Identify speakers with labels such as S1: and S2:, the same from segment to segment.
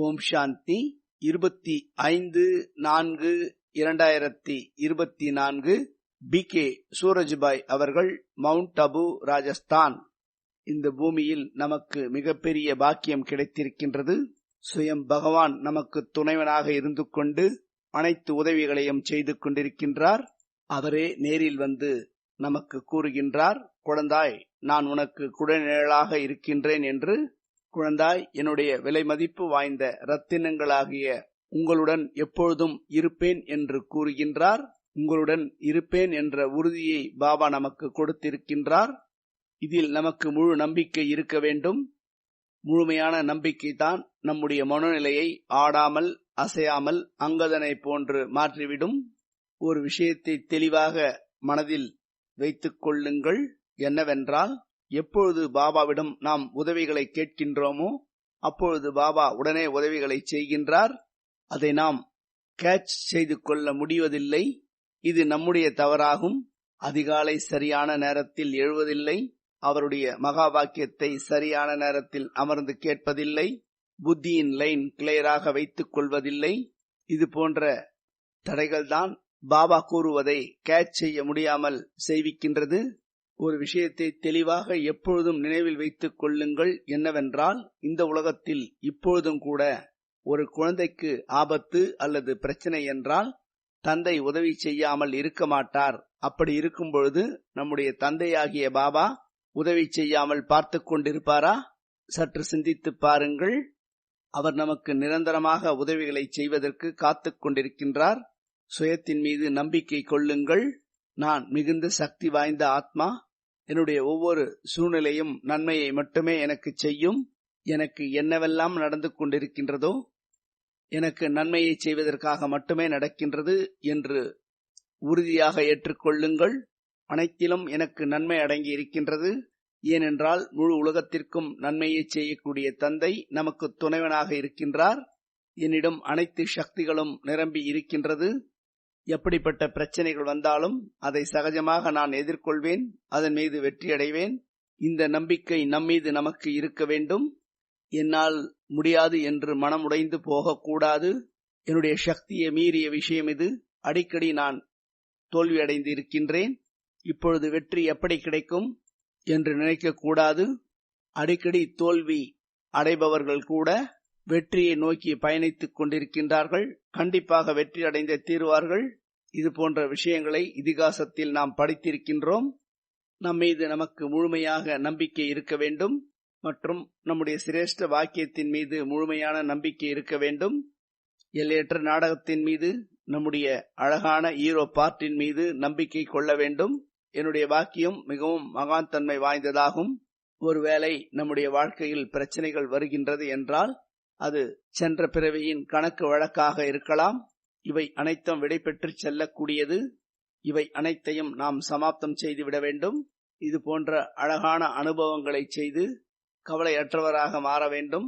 S1: ஓம் சாந்தி. இருபத்தி ஐந்து நான்கு இரண்டாயிரத்தி இருபத்தி நான்கு. பி. கே. சூரஜ்பாய் அவர்கள் மவுண்ட் அபு ராஜஸ்தான். இந்த பூமியில் நமக்கு மிகப்பெரிய பாக்கியம் கிடைத்திருக்கின்றது. சுயம் பகவான் நமக்கு துணைவனாக இருந்து கொண்டு அனைத்து உதவிகளையும் செய்து கொண்டிருக்கின்றார். அவரே நேரில் வந்து நமக்கு கூறுகின்றார் குழந்தாய் நான் உனக்கு குடநிழலாக இருக்கின்றேன் என்று குழந்தாய் என்னுடைய விலை மதிப்பு வாய்ந்த ரத்தினங்களாகிய உங்களுடன் எப்பொழுதும் இருப்பேன் என்று கூறுகின்றார் உங்களுடன் இருப்பேன் என்ற உறுதியை பாபா நமக்கு கொடுத்திருக்கின்றார். இதில் நமக்கு முழு நம்பிக்கை இருக்க வேண்டும். முழுமையான நம்பிக்கை தான் நம்முடைய மனநிலையை ஆடாமல் அசையாமல் அங்கதனை போன்று மாற்றிவிடும். ஒரு விஷயத்தை தெளிவாக மனதில் வைத்துக் கொள்ளுங்கள். என்னவென்றால் எப்பொழுது பாபாவிடம் நாம் உதவிகளை கேட்கின்றோமோ அப்பொழுது பாபா உடனே உதவிகளை செய்கின்றார். அதை நாம் கேட்ச் செய்து கொள்ள முடிவதில்லை. இது நம்முடைய தவறாகும். அதிகாலை சரியான நேரத்தில் எழுவதில்லை. அவருடைய மகா வாக்கியத்தை சரியான நேரத்தில் அமர்ந்து கேட்பதில்லை. புத்தியின் லைன் கிளியராக வைத்துக் கொள்வதில்லை. இது போன்ற தடைகள்தான் பாபா கூறுவதை கேட்ச் செய்ய முடியாமல் செய்விக்கின்றது. ஒரு விஷயத்தை தெளிவாக எப்பொழுதும் நினைவில் வைத்துக் கொள்ளுங்கள். என்னவென்றால் இந்த உலகத்தில் இப்பொழுதும் கூட ஒரு குழந்தைக்கு ஆபத்து அல்லது பிரச்சனை என்றால் தந்தை உதவி செய்யாமல் இருக்க மாட்டார். அப்படி இருக்கும் பொழுது நம்முடைய தந்தையாகிய பாபா உதவி செய்யாமல் பார்த்து கொண்டிருப்பாரா? சற்று சிந்தித்து பாருங்கள். அவர் நமக்கு நிரந்தரமாக உதவிகளை செய்வதற்கு காத்து கொண்டிருக்கின்றார். சுயத்தின் மீது நம்பிக்கை கொள்ளுங்கள். நான் மிகுந்த சக்தி வாய்ந்த ஆத்மா. என்னுடைய ஒவ்வொரு சூழ்நிலையும் நன்மையை மட்டுமே எனக்கு செய்யும். எனக்கு என்னவெல்லாம் நடந்து கொண்டிருக்கின்றதோ எனக்கு நன்மையை செய்வதற்காக மட்டுமே நடக்கின்றது என்று உறுதியாக ஏற்றுக்கொள்ளுங்கள். அனைத்திலும் எனக்கு நன்மை அடங்கி இருக்கின்றது. ஏனென்றால் முழு உலகத்திற்கும் நன்மையை செய்யக்கூடிய தந்தை நமக்கு துணைவனாக இருக்கின்றார். என்னிடம் அனைத்து சக்திகளும் நிரம்பி இருக்கின்றது. எப்படிப்பட்ட பிரச்சனைகள் வந்தாலும் அதை சகஜமாக நான் எதிர்கொள்வேன் அதன் மீது வெற்றியடைவேன். இந்த நம்பிக்கை நம்மீது நமக்கு இருக்க வேண்டும். என்னால் முடியாது என்று மனமுடைந்து போகக்கூடாது. என்னுடைய சக்தியை மீறிய விஷயம் இது. அடிக்கடி நான் தோல்வியடைந்து இருக்கின்றேன் இப்பொழுது வெற்றி எப்படி கிடைக்கும் என்று நினைக்கக்கூடாது. அடிக்கடி தோல்வி அடைபவர்கள் கூட வெற்றியை நோக்கி பயணித்துக் கொண்டிருக்கின்றார்கள். கண்டிப்பாக வெற்றி அடைந்தே தீர்வார்கள். இது போன்ற விஷயங்களை இதிகாசத்தில் நாம் படித்திருக்கின்றோம். நம்மீது நமக்கு முழுமையாக நம்பிக்கை இருக்க வேண்டும். மற்றும் நம்முடைய சிரேஷ்ட வாக்கியத்தின் மீது முழுமையான நம்பிக்கை இருக்க வேண்டும். எல்லையற்ற நாடகத்தின் மீது நம்முடைய அழகான ஈரோ பார்ட்டின் மீது நம்பிக்கை கொள்ள வேண்டும். என்னுடைய வாக்கியம் மிகவும் மகான் தன்மை வாய்ந்ததாகும். ஒருவேளை நம்முடைய வாழ்க்கையில் பிரச்சனைகள் வருகின்றது என்றால் அது சென்ற பிறவியின் கணக்கு வழக்காக இருக்கலாம். இவை அனைத்தும் விடைபெற்று செல்லக்கூடியது. இவை அனைத்தையும் நாம் சமாப்தம் செய்துவிட வேண்டும். இது போன்ற அழகான அனுபவங்களை செய்து கவலையற்றவராக மாற வேண்டும்.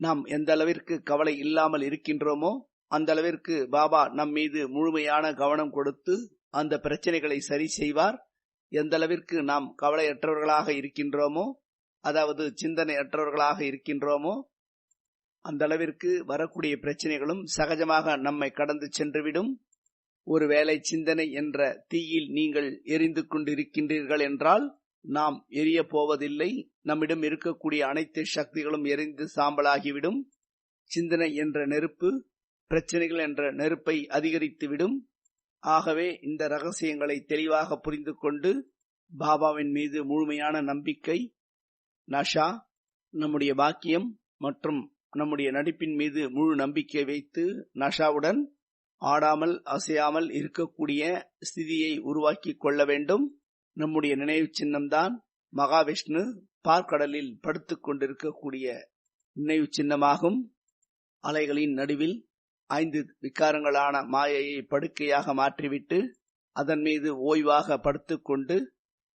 S1: நாம் எந்த அளவிற்கு கவலை இல்லாமல் இருக்கின்றோமோ அந்த அளவிற்கு பாபா நம் மீது முழுமையான கவனம் கொடுத்து அந்த பிரச்சனைகளை சரி செய்வார். எந்த அளவிற்கு நாம் கவலையற்றவர்களாக இருக்கின்றோமோ அதாவது சிந்தனையற்றவர்களாக இருக்கின்றோமோ அந்த அளவிற்கு வரக்கூடிய பிரச்சனைகளும் சகஜமாக நம்மை கடந்து சென்றுவிடும். ஒருவேளை சிந்தனை என்ற தீயில் நீங்கள் எரிந்து கொண்டிருக்கின்றீர்கள் என்றால் நாம் எரிய போவதில்லை. நம்மிடம் இருக்கக்கூடிய அனைத்து சக்திகளும் எரிந்து சாம்பலாகிவிடும். சிந்தனை என்ற நெருப்பு பிரச்சனைகள் என்ற நெருப்பை அதிகரித்துவிடும். ஆகவே இந்த ரகசியங்களை தெளிவாக புரிந்து கொண்டு பாபாவின் மீது முழுமையான நம்பிக்கை நஷா நம்முடைய பாக்கியம் மற்றும் நம்முடைய நடிப்பின் மீது முழு நம்பிக்கை வைத்து நஷாவுடன் ஆடாமல் அசையாமல் இருக்கக்கூடிய ஸ்திதியை உருவாக்கி கொள்ள வேண்டும். நம்முடைய நினைவு சின்னம்தான் மகாவிஷ்ணு பார்க்கடலில் படுத்து கொண்டிருக்கக்கூடிய நினைவு சின்னமாகும். அலைகளின் நடுவில் ஐந்து விகாரங்களான மாயையை படுக்கையாக மாற்றிவிட்டு அதன் மீது ஓய்வாக படுத்துக்கொண்டு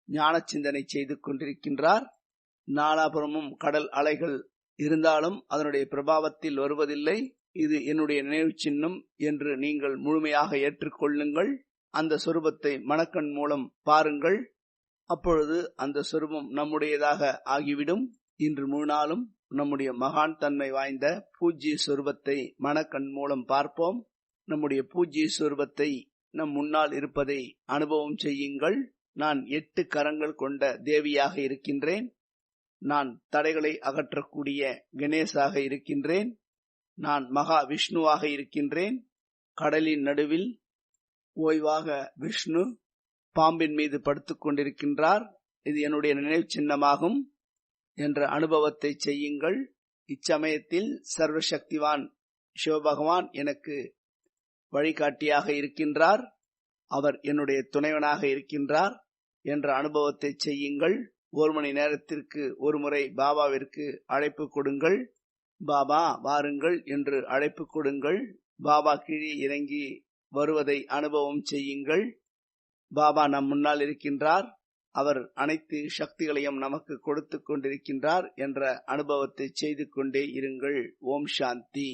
S1: ஞான சிந்தனை செய்து கொண்டிருக்கின்றார். நாலாபுரமும் கடல் அலைகள் இருந்தாலும் அதனுடைய பிரபாவத்தில் வருவதில்லை. இது என்னுடைய நினைவு சின்னம் என்று நீங்கள் முழுமையாக ஏற்றுக்கொள்ளுங்கள். அந்த சொரூபத்தை மணக்கண் மூலம் பாருங்கள். அப்பொழுது அந்த சொரூபம் நம்முடையதாக ஆகிவிடும். இன்று முழு நாளும் நம்முடைய மகான் தன்மை வாய்ந்த பூஜ்ய சொரூபத்தை மனக்கண் மூலம் பார்ப்போம். நம்முடைய பூஜ்ய சொரூபத்தை நம் முன்னால் இருப்பதை அனுபவம் செய்யுங்கள். நான் எட்டு கரங்கள் கொண்ட தேவியாக இருக்கின்றேன். நான் தடைகளை அகற்றக்கூடிய கணேசாக இருக்கின்றேன். நான் மகா விஷ்ணுவாக இருக்கின்றேன். கடலின் நடுவில் ஓய்வாக விஷ்ணு பாம்பின் மீது படுத்துக் கொண்டிருக்கின்றார். இது என்னுடைய நினைவு சின்னமாகும் என்ற அனுபவத்தை செய்யுங்கள். இச்சமயத்தில் சர்வசக்திவான் சிவபகவான் எனக்கு வழிகாட்டியாக இருக்கின்றார். அவர் என்னுடைய துணைவனாக இருக்கின்றார் என்ற அனுபவத்தை செய்யுங்கள். ஒரு மணி நேரத்திற்கு ஒரு முறை பாபாவிற்கு அழைப்பு கொடுங்கள். பாபா வாருங்கள் என்று அழைப்பு கொடுங்கள். பாபா கீழே இறங்கி வருவதை அனுபவம் செய்யுங்கள். பாபா நம் முன்னால் இருக்கின்றார். அவர் அனைத்து சக்திகளையும் நமக்கு கொடுத்து கொண்டிருக்கின்றார் என்ற அனுபவத்தை செய்து கொண்டே இருங்கள். ஓம் சாந்தி.